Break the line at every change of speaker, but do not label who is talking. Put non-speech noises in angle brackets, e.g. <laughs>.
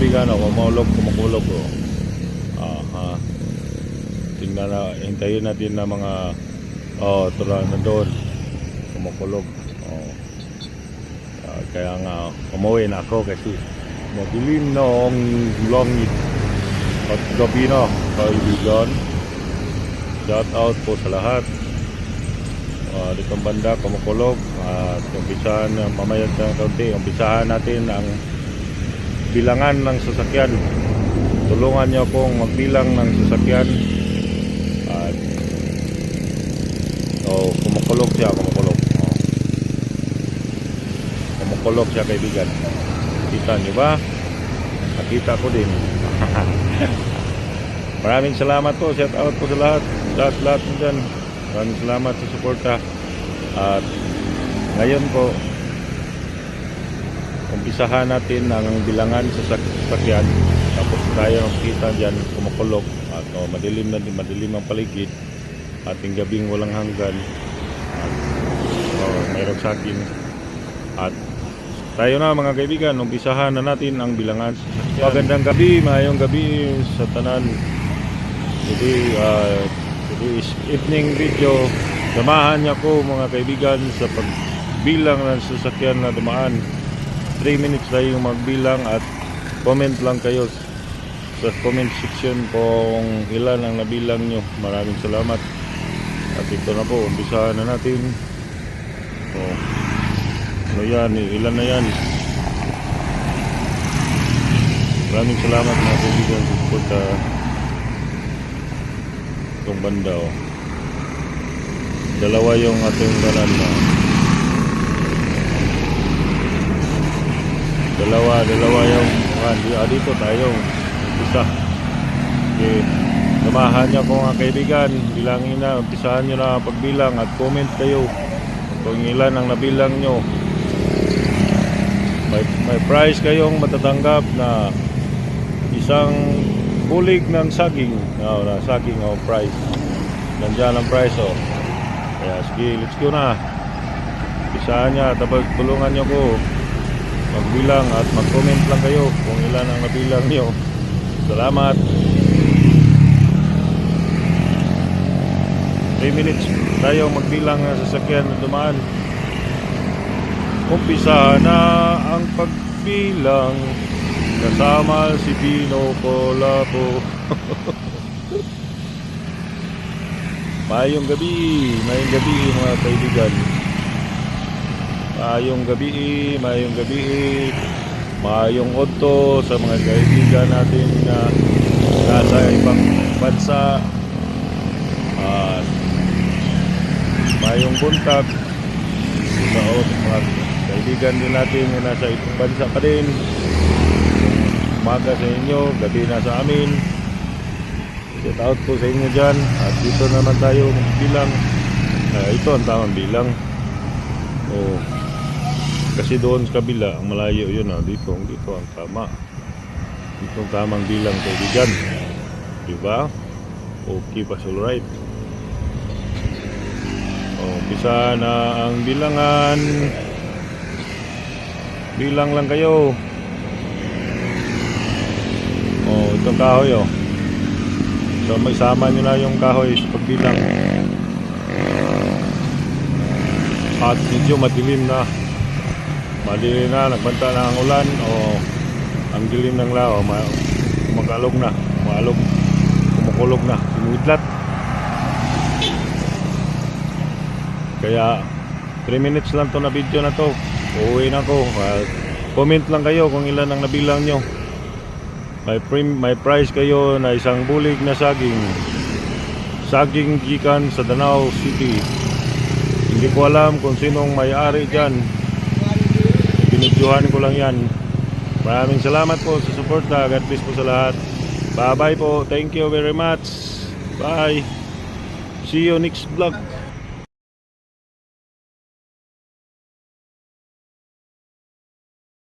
kumukulog, kumukulog oh. Aha. Tingnan na, hintayin natin na mga oh, ito na nandun. Kumukulog. Oh. Ah, kaya nga umuwi na ako kasi madilim na ang langit at gabi na kaibigan. Shout out po sa lahat. Uh, ditong banda, kumukulog. At umpisahan, uh, mamaya ng kaunti, umpisahan natin ang bilangan ng sasakyan. Tulungan niyo akong magbilang ng sasakyan. At oh, kumukulog siya, kumukulog. Oh. Kumukulog siya kaibigan. Kita niyo ba? Nakita ko din. <laughs> Maraming salamat po. Shout out po sa lahat. Lahat, lahat mo dyan. Maraming salamat sa suporta. At ngayon po, umpisahan natin ang bilangan sa sak- sasakyan. Tapos tayo kita dyan, kumukulog. At oh, madilim na madilim ang paligid. Ating gabing walang hanggan. At oh, mayroong saging. At tayo na mga kaibigan, umpisahan na natin ang bilangan sa sasakyan. Magandang gabi, mayong gabi sa tanan. Today, uh, today is evening video. Samahan niyo ko mga kaibigan sa pagbilang ng sasakyan na dumaan. 3 minutes tayo magbilang at comment lang kayo sa comment section kung ilan ang nabilang nyo. Maraming salamat. At ito na po, umpisahan na natin. Oh. Ano yan? Ilan na yan? Maraming salamat mga kaibigan sa support sa itong banda. Oh. Dalawa yung ating dalan na. Dalawa, dalawa yung ah, ah, dito tayo. Isa. Okay. Samahan niyo ko mga kaibigan. Bilangin na, umpisahan niyo na ang pagbilang at comment kayo kung ilan ang nabilang nyo. May, may prize kayong matatanggap na isang bulig ng saging. Oh, na saging o prize. Nandiyan ang prize oh. Kaya sige, let's go na. Isahan niya, tapos tulungan niyo ko magbilang at mag-comment lang kayo kung ilan ang nabilang niyo. Salamat. 3 minutes tayo magbilang ng sasakyan na dumaan. Umpisa na ang pagbilang kasama si Pino Colabo. <laughs> Mayong gabi, mayong gabi mga kaibigan. Mayong gabi, mayong gabi. Mayong otto sa mga kaibigan natin na nasa ibang bansa. At mayong buntag sa mga kaibigan din natin na nasa ibang bansa pa din. Umaga sa inyo, gabi na sa amin. Shout out po sa inyo dyan. At dito naman tayo magbilang. Ah, ito ang tamang bilang. Oh. Kasi doon sa kabila, ang malayo yun ah. Dito, dito ang tama. Dito ang tamang bilang kaibigan. Diba? Okay pa alright. Oh, umpisa na ang bilangan. Bilang lang kayo. Oh, itong kahoy oh. So may sama nyo na yung kahoy sa pagbilang. At medyo madilim na. Madilim na, nagbanta na ang ulan o ang dilim ng lao, ma magalog na, maalog, kumukulog na, sinidlat. Kaya 3 minutes lang to na video na to. Uuwi na ako. Ah, comment lang kayo kung ilan ang nabilang nyo. May, prim, may prize kayo na isang bulig na saging. Saging gikan sa Danao City. Hindi ko alam kung sinong may-ari dyan. Binidyohan ko lang yan. Maraming salamat po sa suporta. God bless po sa lahat. Bye-bye po. Thank you very much. Bye. See you next vlog.